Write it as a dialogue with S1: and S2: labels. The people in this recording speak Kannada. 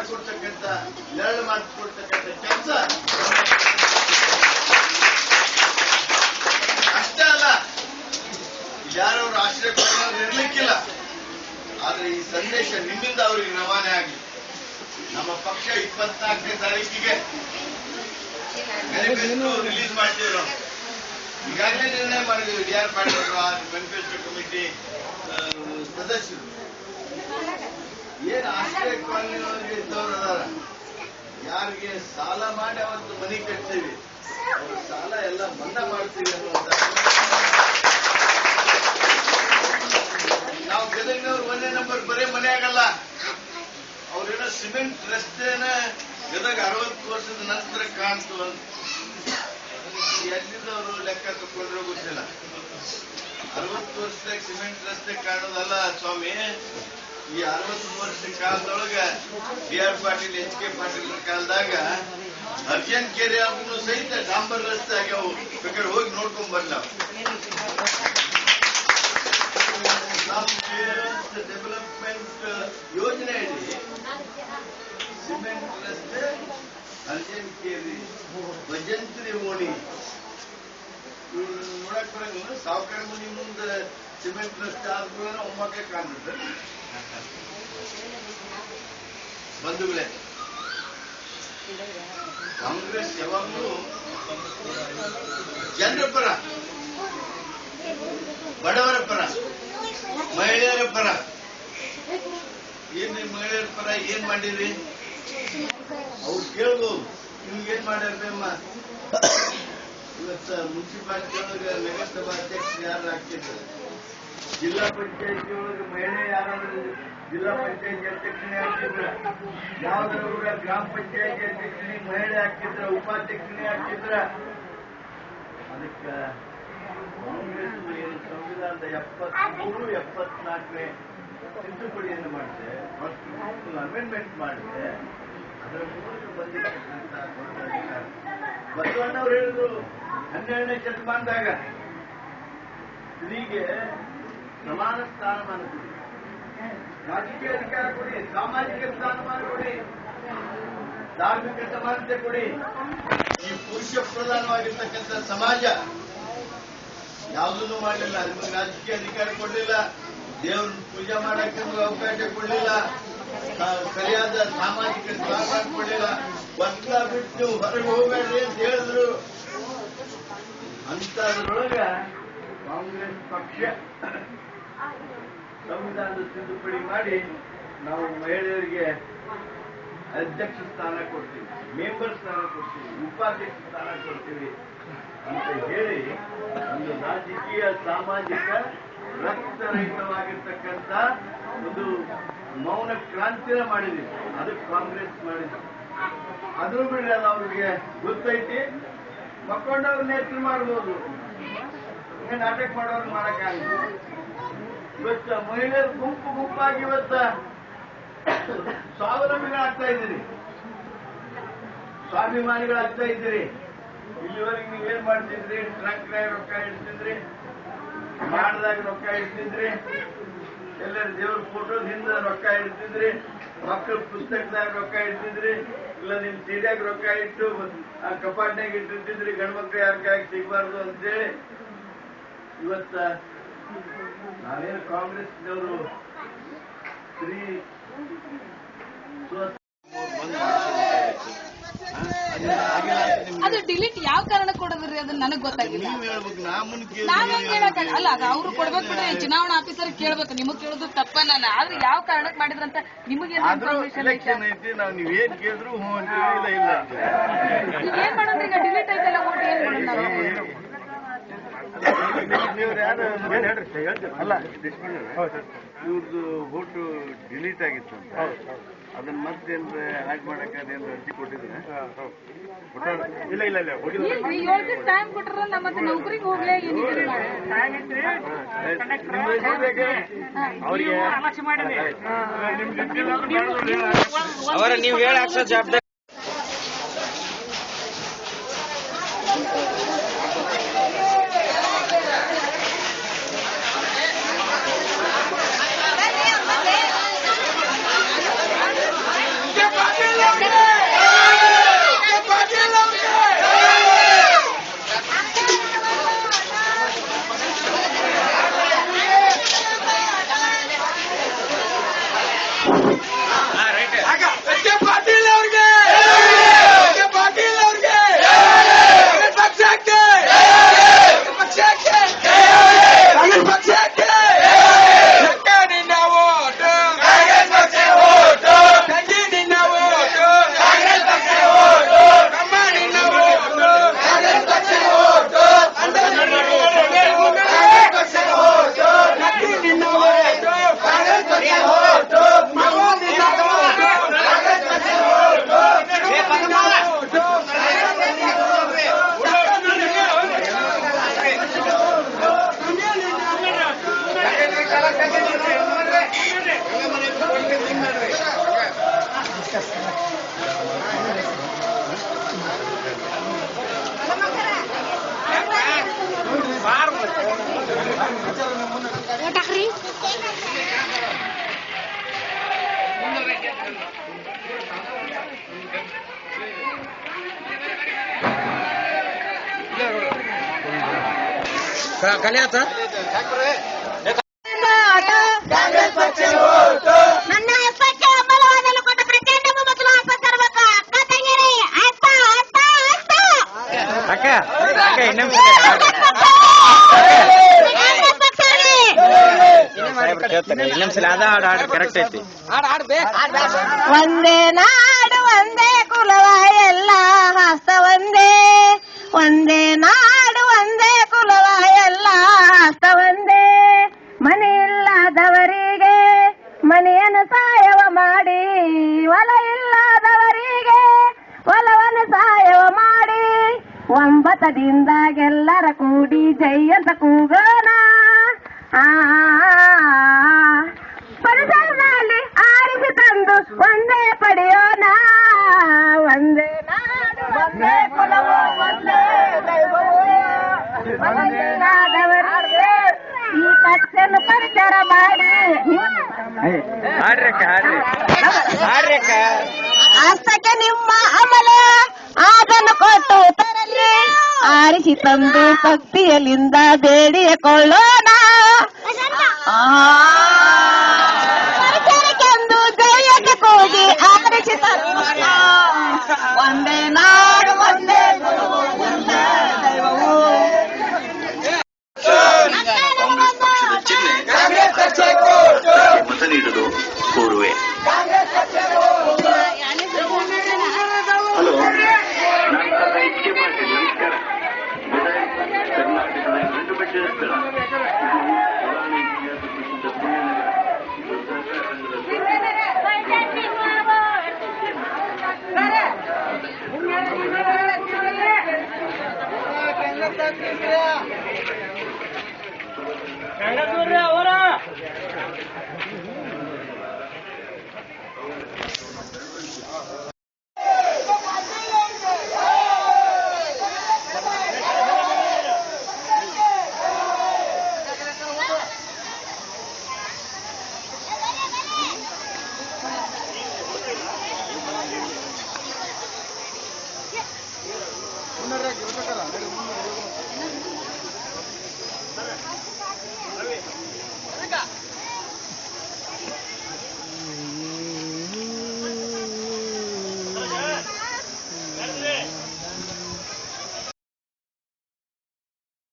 S1: ಮಾಡಿಕೊಡ್ತಕ್ಕಂಥ, ನೆರಳು ಮಾಡಿಕೊಡ್ತಕ್ಕಂಥ ಕೆಲಸ ಅಷ್ಟೇ ಅಲ್ಲ, ಯಾರವ್ರ ಆಶ್ರಯ ಇರ್ಲಿಕ್ಕಿಲ್ಲ. ಆದ್ರೆ ಈ ಸಂದೇಶ ನಿಮ್ಮಿಂದ ಅವರಿಗೆ ರವಾನೆ ಆಗಲಿ ನಮ್ಮ ಪಕ್ಷ ಇಪ್ಪತ್ನಾಲ್ಕನೇ ತಾರೀಕಿಗೆ ಮ್ಯಾನಿಫೆಸ್ಟೋ ರಿಲೀಸ್ ಮಾಡ್ತೀವಿ ಈಗಾಗಲೇ ನಿರ್ಣಯ ಮಾಡಿದ್ದೀವಿ, D R Patil manifesto committee ಸದಸ್ಯರು. ಏನ್ ಆಶ್ರಯ ಕಾಲೋನಿಗೆ ಯಾರಿಗೆ ಸಾಲ ಮಾಡಿ ಅವತ್ತು ಮನೆ ಕಟ್ತೀವಿ? ಅವ್ರ ಸಾಲ ಎಲ್ಲ ಮನ್ನಾ ಮಾಡ್ತೀವಿ ಅನ್ನುವಂತ ನಾವು ಗದಗಿನವ್ರು ಒಂದೇ ನಂಬರ್ ಬರೇ ಮನೆ ಆಗಲ್ಲ. ಅವ್ರೇನೋ ಸಿಮೆಂಟ್ ರಸ್ತೆನ ಗದಗ ಅರವತ್ತು ವರ್ಷದ ನಂತರ ಕಾಣ್ತು ಅಂತ. ಎಲ್ಲಿದ್ದವರು ಲೆಕ್ಕ ತಕ್ಕೊಂಡ್ರೆ ಗೊತ್ತಿಲ್ಲ. ಅರವತ್ತು ವರ್ಷದಾಗ ಸಿಮೆಂಟ್ ರಸ್ತೆ ಕಾಣೋದಲ್ಲ ಸ್ವಾಮಿ. ಈ ಅರವತ್ತು ವರ್ಷ ಕಾಲದೊಳಗ D R Patil H K Patil ಕಾಲದಾಗ ಅರ್ಜನ್ ಕೆರೆ ಅದನ್ನು ಸಹಿತ ಡಾಂಬರ್ ರಸ್ತೆ ಆಗ್ಯಾವು ಬೇಕಾದ್ರೆ ಹೋಗಿ ನೋಡ್ಕೊಂಡ್ ಬರ್ಲ ಡೆವಲಪ್ಮೆಂಟ್ ಯೋಜನೆಯಲ್ಲಿ ಸಿಮೆಂಟ್ ರಸ್ತೆ ಅರ್ಜನ್ ಕೇರಿ ಭಜಂತ್ರಿ ಓಣಿ ಇವ್ರು ನೋಡಕ್ ಬರಂಗಿಲ್ಲ ಸಾವುಕಾರ ಮನಿ ಮುಂದೆ ಸಿಮೆಂಟ್ ರಸ್ತೆ ಆದ್ಮೇಲೆ ಒಮ್ಮಕ್ಕೆ ಕಾಣುತ್ತೆ ಬಂಧುಗಳೇ, ಕಾಂಗ್ರೆಸ್ ಯಾವಾಗಲೂ ಜನರ ಪರ, ಬಡವರ ಪರ, ಮಹಿಳೆಯರ ಪರ. ಏನ್ ಮಹಿಳೆಯರ ಪರ, ಏನ್ ಮಾಡಿರಿ? ಅವ್ರು ಕೇಳ್ಬೋದು ನಿಮ್ಗೇನ್ ಮಾಡ್ಯಾರಮ್ಮ ಇವತ್ತ ಮುನ್ಸಿಪಾಲಿಟಿ ಒಳಗೆ ನಗರಸಭಾ ಅಧ್ಯಕ್ಷ ಯಾರು ಆಗ್ತಿದ್ರು? ಜಿಲ್ಲಾ ಪಂಚಾಯತಿ ಒಳಗೆ ಮಹಿಳೆ ಯಾರಾದರೂ ಜಿಲ್ಲಾ ಪಂಚಾಯತಿ ಅಧ್ಯಕ್ಷನೇ ಆಗ್ತಿದ್ರ ಯಾವ್ದಾದ್ರು ಗ್ರಾಮ ಪಂಚಾಯತಿ ಅಧ್ಯಕ್ಷನೇ, ಮಹಿಳೆ ಆಗ್ತಿದ್ರ ಉಪಾಧ್ಯಕ್ಷನೇ ಆಗ್ತಿದ್ರ ಅದಕ್ಕೆ ಕಾಂಗ್ರೆಸ್ ಏನು ಸಂವಿಧಾನದ ಎಪ್ಪತ್ಮೂರು, ಎಪ್ಪತ್ನಾಲ್ಕನೇ ತಿದ್ದುಪಡಿಯನ್ನು ಮಾಡಿದೆ ಅಮೆಂಡ್ಮೆಂಟ್ ಮಾಡಿದೆ. ಅದರ ಮೂಲಕ ಬಂದಿರತಕ್ಕಂಥ ಬಸವಣ್ಣವ್ರು ಹೇಳಿದ್ರು, ಹನ್ನೆರಡನೇ ಶತಮಾನದಾಗ. ಸ್ತ್ರೀಗೆ ಸಮಾನ ಸ್ಥಾನಮಾನ ಕೊಡಿ ರಾಜಕೀಯ ಅಧಿಕಾರ ಕೊಡಿ, ಸಾಮಾಜಿಕ ಸ್ಥಾನಮಾನ ಕೊಡಿ, ಧಾರ್ಮಿಕ ಸಮಾನತೆ ಕೊಡಿ. ಈ ಪುರುಷ ಪ್ರಧಾನವಾಗಿರ್ತಕ್ಕಂಥ ಸಮಾಜ ಯಾವುದನ್ನು ಮಾಡಲಿಲ್ಲ ನಿಮಗೆ ರಾಜಕೀಯ ಅಧಿಕಾರ ಕೊಡಲಿಲ್ಲ ದೇವ್ರ ಪೂಜೆ ಮಾಡಕ್ಕೆ ಅವಕಾಶ ಕೊಡಲಿಲ್ಲ ಸರಿಯಾದ ಸಾಮಾಜಿಕ ಸ್ಥಾನ ಕೊಡಲಿಲ್ಲ. ವರ್ಷ ಬಿಟ್ಟು ಹೊರಗೆ ಹೋಗಬೇಡ್ರಿ ಅಂತ ಹೇಳಿದ್ರು. ಅಂತದ್ರೊಳಗ ಕಾಂಗ್ರೆಸ್ ಪಕ್ಷ ಸಂವಿಧಾನದ ತಿದ್ದುಪಡಿ ಮಾಡಿ ನಾವು ಮಹಿಳೆಯರಿಗೆ ಅಧ್ಯಕ್ಷ ಸ್ಥಾನ ಕೊಡ್ತೀವಿ, ಮೇಂಬರ್ ಸ್ಥಾನ ಕೊಡ್ತೀವಿ, ಉಪಾಧ್ಯಕ್ಷ ಸ್ಥಾನ ಕೊಡ್ತೀವಿ ಅಂತ ಹೇಳಿ ಒಂದು ರಾಜಕೀಯ, ಸಾಮಾಜಿಕ, ರಕ್ತರಹಿತವಾಗಿರ್ತಕ್ಕಂಥ ಒಂದು ಮೌನ ಕ್ರಾಂತಿನ ಮಾಡಿದ್ವಿ. ಅದು ಕಾಂಗ್ರೆಸ್ ಮಾಡಿದ್ವಿ ಅದ್ರ ಬಿಡಲ್ಲ ಅವ್ರಿಗೆ ಗೊತ್ತೈತಿ. ಮಕ್ಕೊಂಡವ್ರು ನೇತೃ ಮಾಡ್ಬೋದು. ನಾಟಕ ಮಾಡೋರು ಮಾಡಕ್ಕಾಗಲ್ಲ. ಇವತ್ತ ಮಹಿಳೆಯರು ಗುಂಪು ಗುಂಪಾಗಿ ಇವತ್ತ ಸ್ವಾವಲಂಬಿಗಳಾಗ್ತಾ ಇದ್ದೀರಿ. ಸ್ವಾಭಿಮಾನಿಗಳಾಗ್ತಾ ಇದ್ದೀರಿ. ಇಲ್ಲಿವರೆಗೆ ನೀವೇನ್ ಮಾಡ್ತಿದ್ರಿ? ಟ್ರಕ್ ರೊಕ್ಕ ಇಡ್ತಿದ್ರಿ? ಮಾಡಿದಾಗ ರೊಕ್ಕ ಇಡ್ತಿದ್ರಿ? ಎಲ್ಲರ ದೇವ್ರ ಫೋಟೋದ ಹಿಂದೆ ರೊಕ್ಕ ಇಡ್ತಿದ್ರಿ? ಮಕ್ಕಳ ಪುಸ್ತಕದಾಗ ರೊಕ್ಕ ಇಡ್ತಿದ್ರಿ? ಇಲ್ಲ ನಿಮ್ ಸೀಡ್ಯಾಗ ರೊಕ್ಕ ಇಟ್ಟು ಕಪಾಟ್ನಾಗ ಇಟ್ಟಿರ್ತಿದ್ರಿ? ಗಂಡ್ಮಕ್ಳು ಯಾರ ಕಾಯಕ್ ಸಿಗಬಾರ್ದು ಅಂತೇಳಿ ಇವತ್ತ ನಾವೇನು ಕಾಂಗ್ರೆಸ್ನವರು ಸ್ತ್ರೀ
S2: ಅದು ಡಿಲೀಟ್ ಯಾವ ಕಾರಣ ಕೊಡೋದ್ರಿ ಅದು ನನಗ್ ಗೊತ್ತಾಗಿಲ್ಲ.
S1: ನೀವ್
S2: ಹೆಂಗ್ ಹೇಳಕ್ ಅಲ್ಲ ಅದು ಅವ್ರು ಕೊಡ್ಬೇಕು ಬಿಡ್ರಿ ಚುನಾವಣಾ ಆಫೀಸರ್ ಕೇಳ್ಬೇಕು ನಿಮಗ್ ಕೇಳೋದು ತಪ್ಪ ನಾನು ಆದ್ರೆ ಯಾವ ಕಾರಣಕ್ ಮಾಡಿದ್ರಂತ ನಿಮಗೆ
S1: ಆದ್ರೂ
S2: ಇನ್ಫಾರ್ಮೇಶನ್
S1: ಎಲೆಕ್ಷನ್ ಐತಿ ನಾವು ನೀವ್ ಏನ್ ಕೇಳಿದ್ರು ಹ್ಞೂ ಇಲ್ಲ ಇಲ್ಲ.
S2: ಏನ್ ಮಾಡೋದ್ರಿ ಈಗ ಡಿಲೀಟ್ ಐತಲ್ಲ ಓಟ್ ಏನ್ ಮಾಡೋದ್? ನಾವು?
S1: ಅಲ್ಲ ಇವ್ರದ್ದು ವೋಟು ಡಿಲೀಟ್ ಆಗಿತ್ತು ಅಂತ. ಅದನ್ನ ಮತ್ತೇನ್ರ ಹ್ಯಾಕ್ ಮಾಡಕ್ಕೆ ಅದೇನು ಅರ್ಜಿ ಕೊಟ್ಟಿದ್ರೆ? ಇಲ್ಲ ಇಲ್ಲ ಇಲ್ಲ
S2: ಮತ್ತೆ
S1: ಅವ್ರಿಗೆ
S3: ಅವರ ನೀವು ಹೇಳಿ ಹಾಕ್ಸೋ ಜವಾಬ್ದಾರಿ
S4: टाकरी कळ्या आता ಅಕ್ಕ
S3: ಅಕ್ಕ ಇನ್ನೊಮ್ಮೆ ಸಾಹೇಬ್ರು ಕೇಳ್ತಾರೆ ಇನ್ನೊಂದ್ಸಲ ಅದ ಹಾಡು ಹಾಡು ಕರೆಕ್ಟ್ ಐತಿ.
S4: ಒಂದೇ ನಾಡು ಒಂದೇ ಕುಲವ ಎಲ್ಲ ಹಸ್ತ ಒಂದೇ. ಒಂದೇ ನಾಡು ಒಂದೇ ಕುಲವ ಎಲ್ಲ ಹಸ್ತ ಒಂದೇ. ಮನೆ ಇಲ್ಲದವರಿಗೆ ಮನೆಯನ್ನು ಸಾಯವ ಮಾಡಿ ಹೊಲ ಒಂಬತ್ತದಿಂದಾಗೆಲ್ಲರ ಕೂಡಿ ಜೈ ಅಂತ ಕೂಗೋಣ. ಆ ಪರಿಸರದಲ್ಲಿ ಆರಿಸಿ ತಂದು ಒಂದೇ ಪಡೆಯೋಣ. ಒಂದೇ ನಾಡು ಒಂದೇ ಕುಲವು ಒಂದೇ ನಾದವರಿಗೆ ಈ ಮಾಡಿ. ನಿಮ್ಮ ಅಮಲ. ಅದನ್ನು ಕೊಟ್ಟು ತರಲಿ ಆರಿಸಿ ತಂದು ಭಕ್ತಿಯಲ್ಲಿಂದ ಬೇಡಿಕೊಳ್ಳೋಣ ಆ,
S5: ಮುನ್ನೂರ ಮುನ್ನೂರ
S1: रहेगा